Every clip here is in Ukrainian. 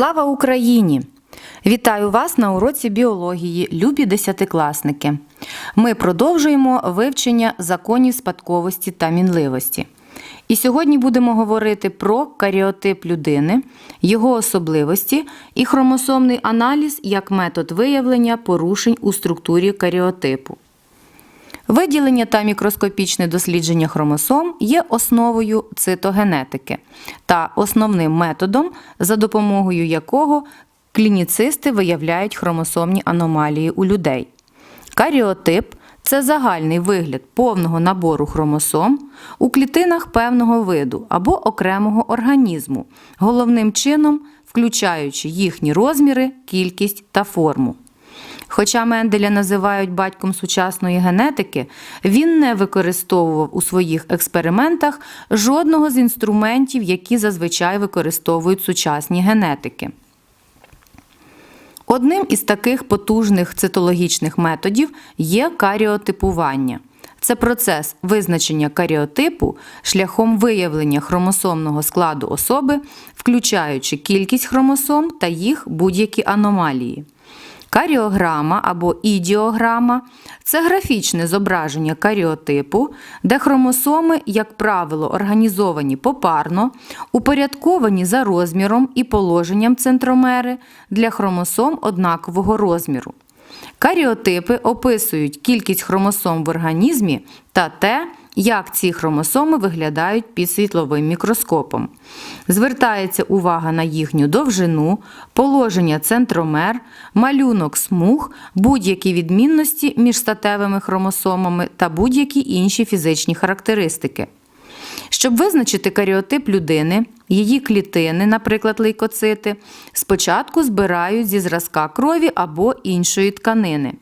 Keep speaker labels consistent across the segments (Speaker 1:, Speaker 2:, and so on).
Speaker 1: Слава Україні! Вітаю вас на уроці біології, любі десятикласники. Ми продовжуємо вивчення законів спадковості та мінливості. І сьогодні будемо говорити про каріотип людини, його особливості і хромосомний аналіз як метод виявлення порушень у структурі каріотипу. Виділення та мікроскопічне дослідження хромосом є основою цитогенетики та основним методом, за допомогою якого клініцисти виявляють хромосомні аномалії у людей. Каріотип це загальний вигляд повного набору хромосом у клітинах певного виду або окремого організму, головним чином включаючи їхні розміри, кількість та форму. Хоча Менделя називають батьком сучасної генетики, він не використовував у своїх експериментах жодного з інструментів, які зазвичай використовують сучасні генетики. Одним із таких потужних цитологічних методів є каріотипування. Це процес визначення каріотипу шляхом виявлення хромосомного складу особи, включаючи кількість хромосом та їх будь-які аномалії. Каріограма або ідіограма це графічне зображення каріотипу, де хромосоми, як правило, організовані попарно, упорядковані за розміром і положенням центромери для хромосом однакового розміру. Каріотипи описують кількість хромосом в організмі та те, як ці хромосоми виглядають під світловим мікроскопом. Звертається увага на їхню довжину, положення центромер, малюнок смуг, будь-які відмінності між статевими хромосомами та будь-які інші фізичні характеристики. Щоб визначити каріотип людини, її клітини, наприклад, лейкоцити, спочатку збирають зі зразка крові або іншої тканини.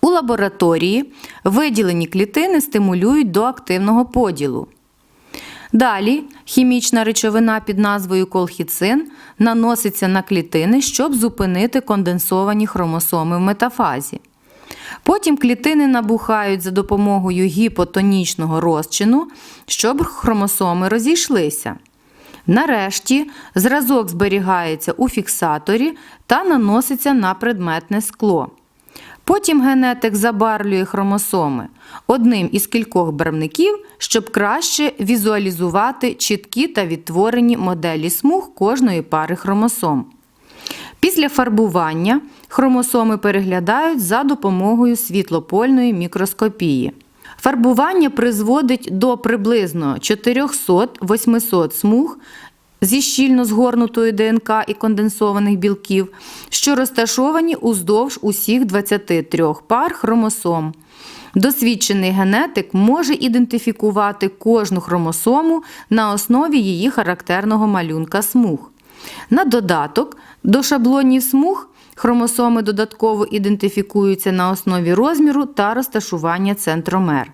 Speaker 1: У лабораторії виділені клітини стимулюють до активного поділу. Далі хімічна речовина під назвою колхіцин наноситься на клітини, щоб зупинити конденсовані хромосоми в метафазі. Потім клітини набухають за допомогою гіпотонічного розчину, щоб хромосоми розійшлися. Нарешті зразок зберігається у фіксаторі та наноситься на предметне скло. Потім генетик забарвлює хромосоми одним із кількох барвників, щоб краще візуалізувати чіткі та відтворені моделі смуг кожної пари хромосом. Після фарбування хромосоми переглядають за допомогою світлопольної мікроскопії. Фарбування призводить до приблизно 400-800 смуг зі щільно згорнутою ДНК і конденсованих білків, що розташовані уздовж усіх 23 пар хромосом. Досвідчений генетик може ідентифікувати кожну хромосому на основі її характерного малюнка смуг. На додаток до шаблонів смуг хромосоми додатково ідентифікуються на основі розміру та розташування центромер.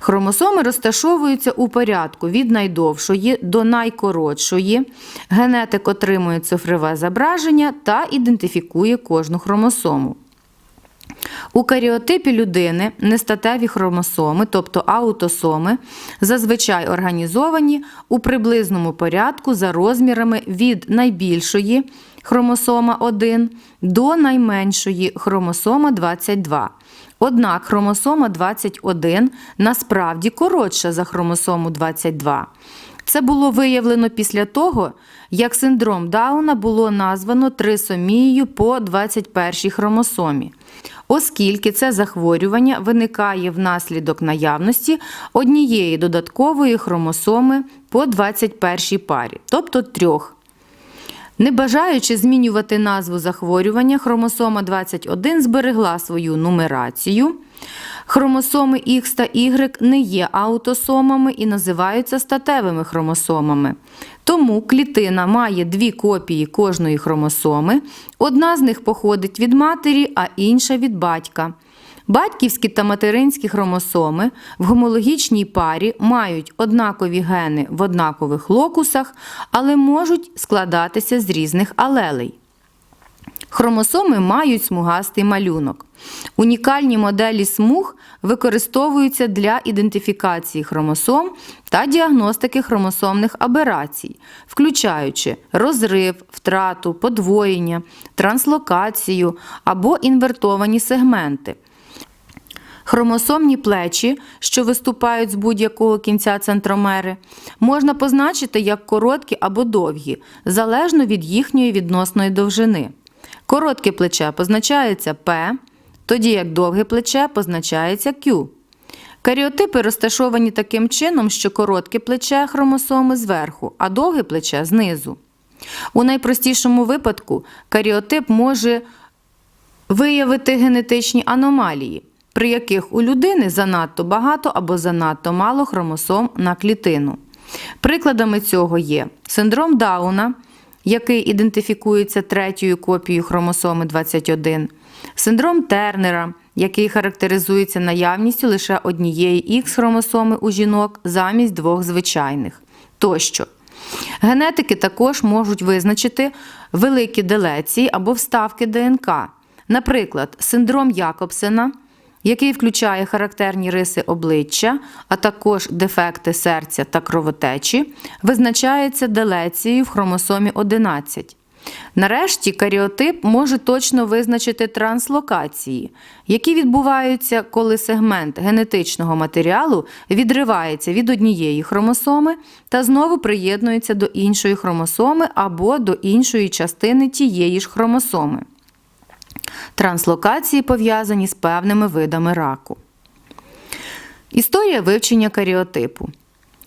Speaker 1: Хромосоми розташовуються у порядку від найдовшої до найкоротшої. Генетик отримує цифрове зображення та ідентифікує кожну хромосому. У каріотипі людини нестатеві хромосоми, тобто аутосоми, зазвичай організовані у приблизному порядку за розмірами від найбільшої хромосома 1 до найменшої хромосома 22. Однак хромосома 21 насправді коротша за хромосому 22. Це було виявлено після того, як синдром Дауна було названо трисомією по 21 хромосомі, оскільки це захворювання виникає внаслідок наявності однієї додаткової хромосоми по 21 парі, тобто трьох. Не бажаючи змінювати назву захворювання, хромосома 21 зберегла свою нумерацію. Хромосоми Х та Y не є аутосомами і називаються статевими хромосомами. Тому клітина має дві копії кожної хромосоми. Одна з них походить від матері, а інша від батька. Батьківські та материнські хромосоми в гомологічній парі мають однакові гени в однакових локусах, але можуть складатися з різних алелей. Хромосоми мають смугастий малюнок. Унікальні моделі смуг використовуються для ідентифікації хромосом та діагностики хромосомних аберацій, включаючи розрив, втрату, подвоєння, транслокацію або інвертовані сегменти. Хромосомні плечі, що виступають з будь-якого кінця центромери, можна позначити як короткі або довгі, залежно від їхньої відносної довжини. Коротке плече позначається P, тоді як довге плече позначається Q. Каріотипи розташовані таким чином, що коротке плече хромосоми зверху, а довге плече знизу. У найпростішому випадку каріотип може виявити генетичні аномалії, при яких у людини занадто багато або занадто мало хромосом на клітину. Прикладами цього є синдром Дауна, який ідентифікується третьою копією хромосоми 21, синдром Тернера, який характеризується наявністю лише однієї Х хромосоми у жінок замість двох звичайних тощо. Генетики також можуть визначити великі делеції або вставки ДНК. Наприклад, синдром Якобсена, який включає характерні риси обличчя, а також дефекти серця та кровотечі, визначається делецією в хромосомі 11. Нарешті каріотип може точно визначити транслокації, які відбуваються, коли сегмент генетичного матеріалу відривається від однієї хромосоми та знову приєднується до іншої хромосоми або до іншої частини тієї ж хромосоми. Транслокації пов'язані з певними видами раку. Історія вивчення каріотипу.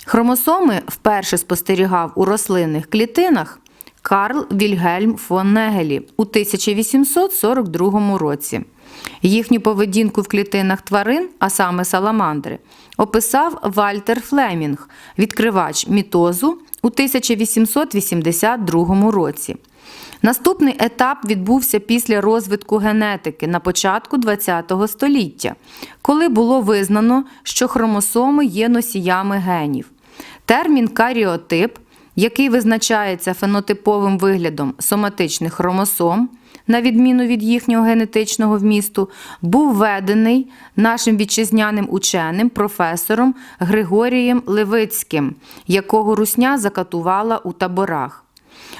Speaker 1: Хромосоми вперше спостерігав у рослинних клітинах Карл Вільгельм фон Негелі у 1842 році. Їхню поведінку в клітинах тварин, а саме саламандри, описав Вальтер Флемінг, відкривач мітозу у 1882 році. Наступний етап відбувся після розвитку генетики на початку ХХ століття, коли було визнано, що хромосоми є носіями генів. Термін каріотип, який визначається фенотиповим виглядом соматичних хромосом, на відміну від їхнього генетичного вмісту, був введений нашим вітчизняним ученим професором Григорієм Левицьким, якого русня закатувала у таборах.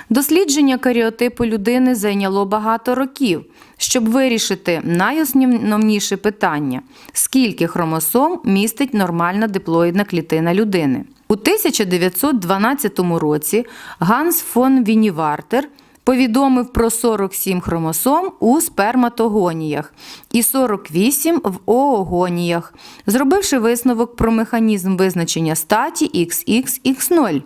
Speaker 1: Дослідження каріотипу людини зайняло багато років, щоб вирішити найосновніше питання: скільки хромосом містить нормальна диплоїдна клітина людини. У 1912 році Ганс фон Вінівартер повідомив про 47 хромосом у сперматогоніях і 48 в оогоніях, зробивши висновок про механізм визначення статі XXX0.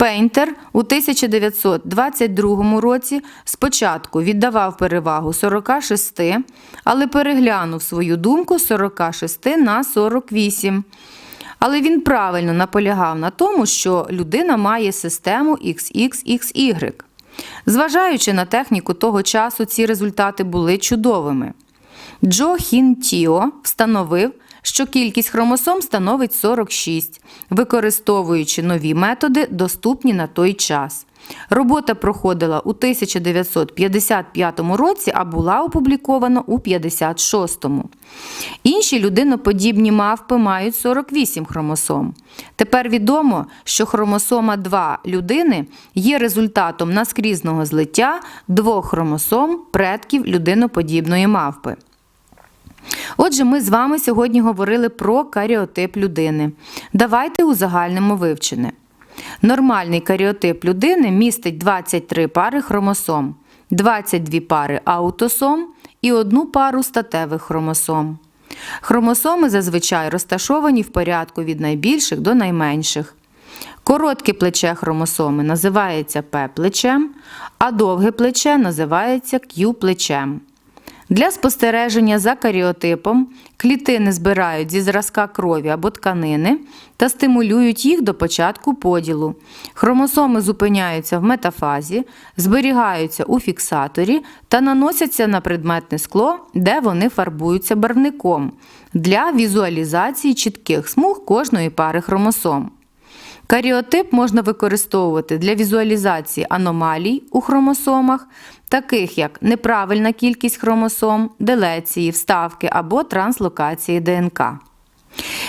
Speaker 1: Пейнтер у 1922 році спочатку віддавав перевагу 46, але переглянув свою думку з 46 на 48. Але він правильно наполягав на тому, що людина має систему XXXY. Зважаючи на техніку того часу, ці результати були чудовими. Джо Хін Тіо встановив, що кількість хромосом становить 46, використовуючи нові методи, доступні на той час. Робота проходила у 1955 році, а була опублікована у 56-му. Інші людиноподібні мавпи мають 48 хромосом. Тепер відомо, що хромосома 2 людини є результатом наскрізного злиття двох хромосом предків людиноподібної мавпи. Отже, ми з вами сьогодні говорили про каріотип людини. Давайте узагальнимо вивчене. Нормальний каріотип людини містить 23 пари хромосом, 22 пари аутосом і одну пару статевих хромосом. Хромосоми зазвичай розташовані в порядку від найбільших до найменших. Коротке плече хромосоми називається П-плечем, а довге плече називається Q-плечем. Для спостереження за каріотипом клітини збирають зі зразка крові або тканини та стимулюють їх до початку поділу. Хромосоми зупиняються в метафазі, зберігаються у фіксаторі та наносяться на предметне скло, де вони фарбуються барвником для візуалізації чітких смуг кожної пари хромосом. Каріотип можна використовувати для візуалізації аномалій у хромосомах, таких як неправильна кількість хромосом, делеції, вставки або транслокації ДНК.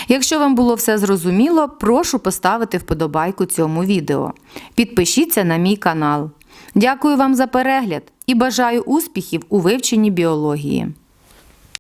Speaker 1: Якщо вам було все зрозуміло, прошу поставити вподобайку цьому відео. Підпишіться на мій канал. Дякую вам за перегляд і бажаю успіхів у вивченні біології.